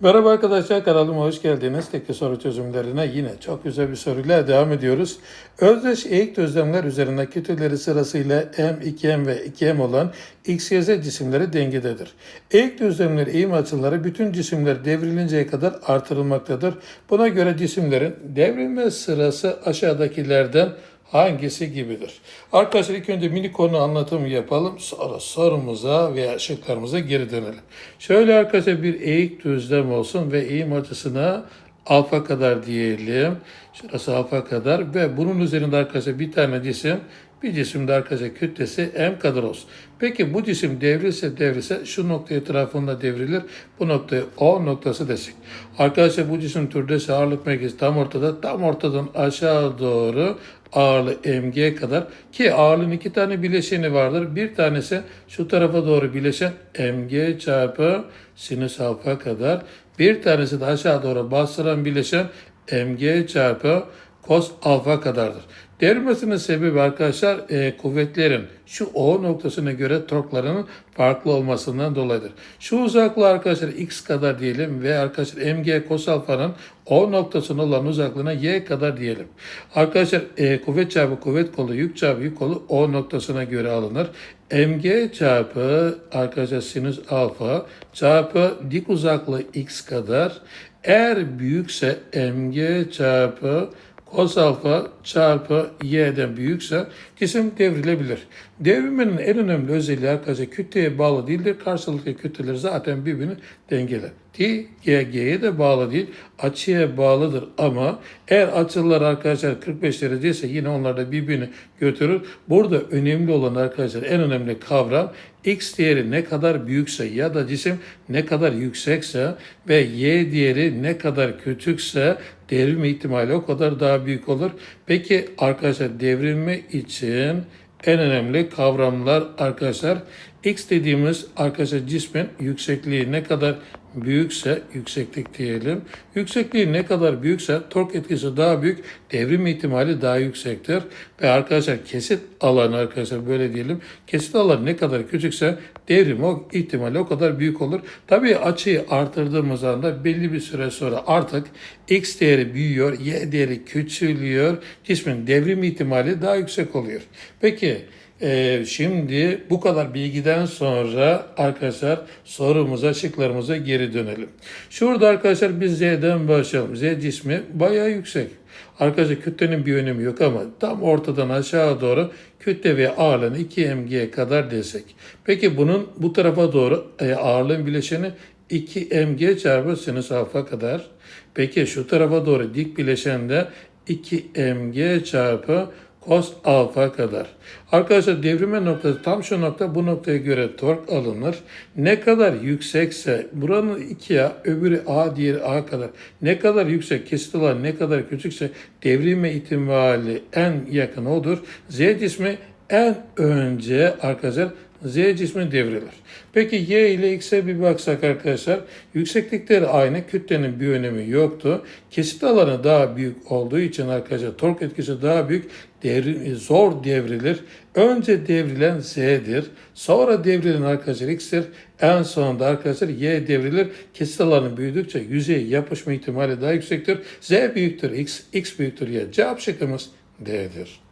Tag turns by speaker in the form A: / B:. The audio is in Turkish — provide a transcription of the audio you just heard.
A: Merhaba arkadaşlar kanalıma hoş geldiniz. Tekli soru çözümlerine yine çok güzel bir soruyla devam ediyoruz. Özdeş eğik düzlemler üzerindeki kütleleri sırasıyla m, 2m ve 2m olan x, y, z cisimleri dengededir. Eğik düzlemler eğim açıları bütün cisimler devrilinceye kadar artırılmaktadır. Buna göre cisimlerin devrilme sırası aşağıdakilerden hangisi gibidir? Arkadaşlar ilk önce mini konu anlatımı yapalım. Sonra sorumuza veya şıklarımıza geri dönelim. Şöyle arkadaşlar bir eğik düzlem olsun ve eğim açısına alfa kadar diyelim. Şurası alfa kadar ve bunun üzerinde arkadaşlar bir tane cisim bir cisimde arkadaşlar kütlesi m kadar olsun. Peki bu cisim devrilse devrilse şu nokta etrafında devrilir. Bu noktaya O noktası desek. Arkadaşlar bu cisim türdesi ağırlık merkezi tam ortada. Tam ortadan aşağı doğru ağırlığı mg kadar ki ağırlığın iki tane bileşeni vardır. Bir tanesi şu tarafa doğru bileşen mg çarpı sinüs alfa kadar. Bir tanesi de aşağı doğru bastıran bileşen mg çarpı cos alfa kadardır. Devrilmesinin sebebi arkadaşlar e, kuvvetlerin şu O noktasına göre torklarının farklı olmasından dolayıdır. Şu uzaklığı arkadaşlar x kadar diyelim ve arkadaşlar mg cos alfanın O noktasına olan uzaklığına y kadar diyelim. Arkadaşlar e, kuvvet çarpı kuvvet kolu yük çarpı yük kolu O noktasına göre alınır. mg çarpı arkadaşlar sinüs alfa çarpı dik uzaklığı x kadar eğer büyükse mg çarpı cos alfa çarpı y'den büyükse cisim devrilebilir. Devrilmenin en önemli özelliği arkadaşlar kütleye bağlı değildir. Karşılıklı kütleler zaten birbirini dengeler. G'ye de bağlı değil, açıya bağlıdır ama eğer açılar arkadaşlar 45 derece ise yine onlar da birbirini götürür. Burada önemli olan arkadaşlar en önemli kavram x değeri ne kadar büyükse ya da cisim ne kadar yüksekse ve y değeri ne kadar küçükse devrilme ihtimali o kadar daha büyük olur. Peki arkadaşlar devrilme için en önemli kavramlar arkadaşlar x dediğimiz arkadaşlar cismin yüksekliği ne kadar büyükse yükseklik diyelim. Yüksekliği ne kadar büyükse tork etkisi daha büyük, devrim ihtimali daha yüksektir. Ve arkadaşlar kesit alanı arkadaşlar böyle diyelim. Kesit alanı ne kadar küçükse devrim o ihtimali o kadar büyük olur. Tabii açıyı artırdığımız anda belli bir süre sonra artık x değeri büyüyor, y değeri küçülüyor. Cismin devrim ihtimali daha yüksek oluyor. Peki ee, şimdi bu kadar bilgiden sonra arkadaşlar sorumuza, şıklarımıza geri dönelim. Şurada arkadaşlar biz Z'den başlayalım. Z cismi bayağı yüksek. Arkadaşlar kütlenin bir önemi yok ama tam ortadan aşağı doğru kütle ve ağırlığını 2 mg kadar desek. Peki bunun bu tarafa doğru e, ağırlığın bileşeni 2 mg çarpı sinüs alfa kadar. Peki şu tarafa doğru dik bileşende 2 mg çarpı cos alfa kadar. Arkadaşlar devrime noktası tam şu nokta bu noktaya göre tork alınır. Ne kadar yüksekse buranın 2'ye öbürü A diğeri A kadar. Ne kadar yüksek kesit alan ne kadar küçükse devrilme ihtimali en yakın odur. Z cismi en önce arkadaşlar Z cismi devrilir. Peki Y ile X'e bir baksak arkadaşlar. Yükseklikleri aynı. Kütlenin bir önemi yoktu. Kesit alanı daha büyük olduğu için arkadaşlar tork etkisi daha büyük. Devri, zor devrilir. Önce devrilen Z'dir. Sonra devrilen arkadaşlar X'tir. En sonunda arkadaşlar Y devrilir. Kesit alanı büyüdükçe yüzeye yapışma ihtimali daha yüksektir. Z büyüktür X, X büyüktür Y. Cevap şıkkımız D'dir.